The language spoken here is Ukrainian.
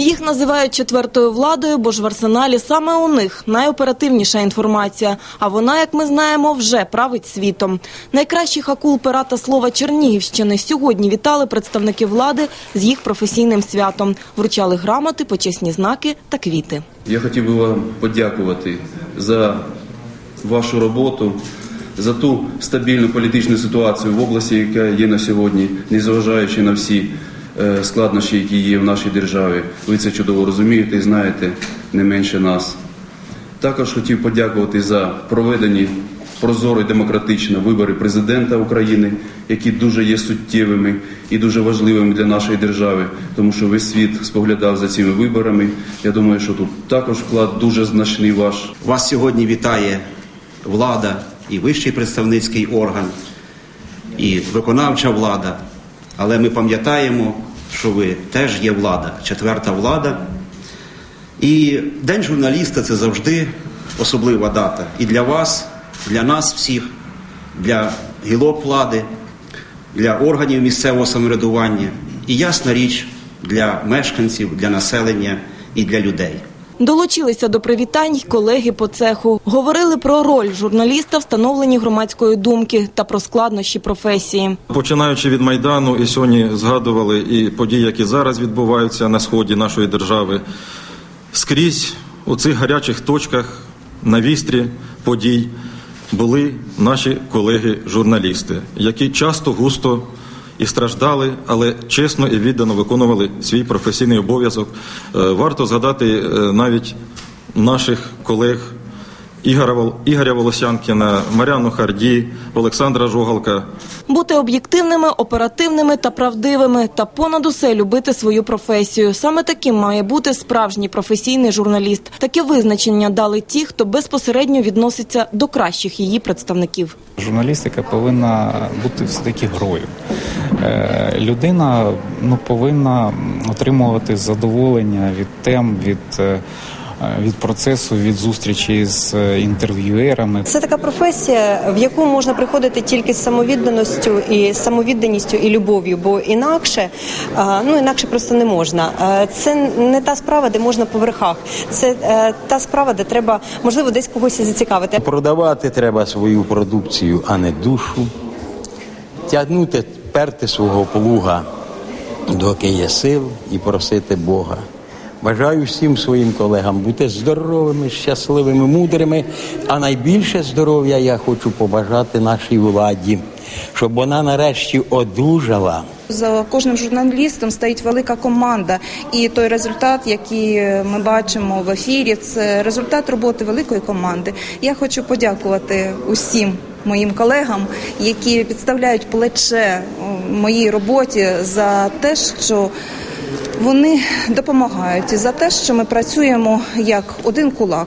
Їх називають четвертою владою, бо ж в арсеналі саме у них найоперативніша інформація. А вона, як ми знаємо, вже править світом. Найкращих акул пера та слова Чернігівщини сьогодні вітали представники влади з їх професійним святом. Вручали грамоти, почесні знаки та квіти. Я хотів би вам подякувати за вашу роботу, за ту стабільну політичну ситуацію в області, яка є на сьогодні, незважаючи на всі складнощі, які є в нашій державі. Ви це чудово розумієте і знаєте не менше нас. Також хотів подякувати за проведені прозоро і демократично вибори президента України, які дуже є суттєвими і дуже важливими для нашої держави, тому що весь світ споглядав за цими виборами. Я думаю, що тут також вклад дуже значний ваш. Вас сьогодні вітає влада і вищий представницький орган, і виконавча влада. Але ми пам'ятаємо, що ви теж є влада, четверта влада. І День журналіста це завжди особлива дата. І для вас, для нас всіх, для гілок влади, для органів місцевого самоврядування і ясна річ для мешканців, для населення і для людей. Долучилися до привітань й колеги по цеху. Говорили про роль журналіста в становленні громадської думки та про складнощі професії. Починаючи від Майдану, і сьогодні згадували і події, які зараз відбуваються на сході нашої держави. Скрізь у цих гарячих точках на вістрі подій були наші колеги-журналісти, які часто густо і страждали, але чесно і віддано виконували свій професійний обов'язок. Е, Варто згадати е, навіть наших колег Ігоря Волосянкіна, Маряну Харді, Олександра Жогалка. Бути об'єктивними, оперативними та правдивими та понад усе любити свою професію. Саме таким має бути справжній професійний журналіст. Таке визначення дали ті, хто безпосередньо відноситься до кращих її представників. Журналістика повинна бути все-таки грою. Е, Людина ну, повинна отримувати задоволення від тем, від, е, від процесу, від зустрічі з е, інтерв'юерами. Це така професія, в яку можна приходити тільки з самовідданістю і самовідданістю і любов'ю, бо інакше ну інакше просто не можна. Це не та справа, де можна по верхах. Це та справа, де треба можливо десь когось і зацікавити. Продавати треба свою продукцію, а не душу. Тягнути, перти свого плуга, доки є сил, і просити Бога. Бажаю всім своїм колегам бути здоровими, щасливими, мудрими. А найбільше здоров'я я хочу побажати нашій владі, щоб вона нарешті одужала. За кожним журналістом стоїть велика команда, і той результат, який ми бачимо в ефірі, це результат роботи великої команди. Я хочу подякувати усім моїм колегам, які підставляють плече моїй роботі за те, що вони допомагають, і за те, що ми працюємо як один кулак.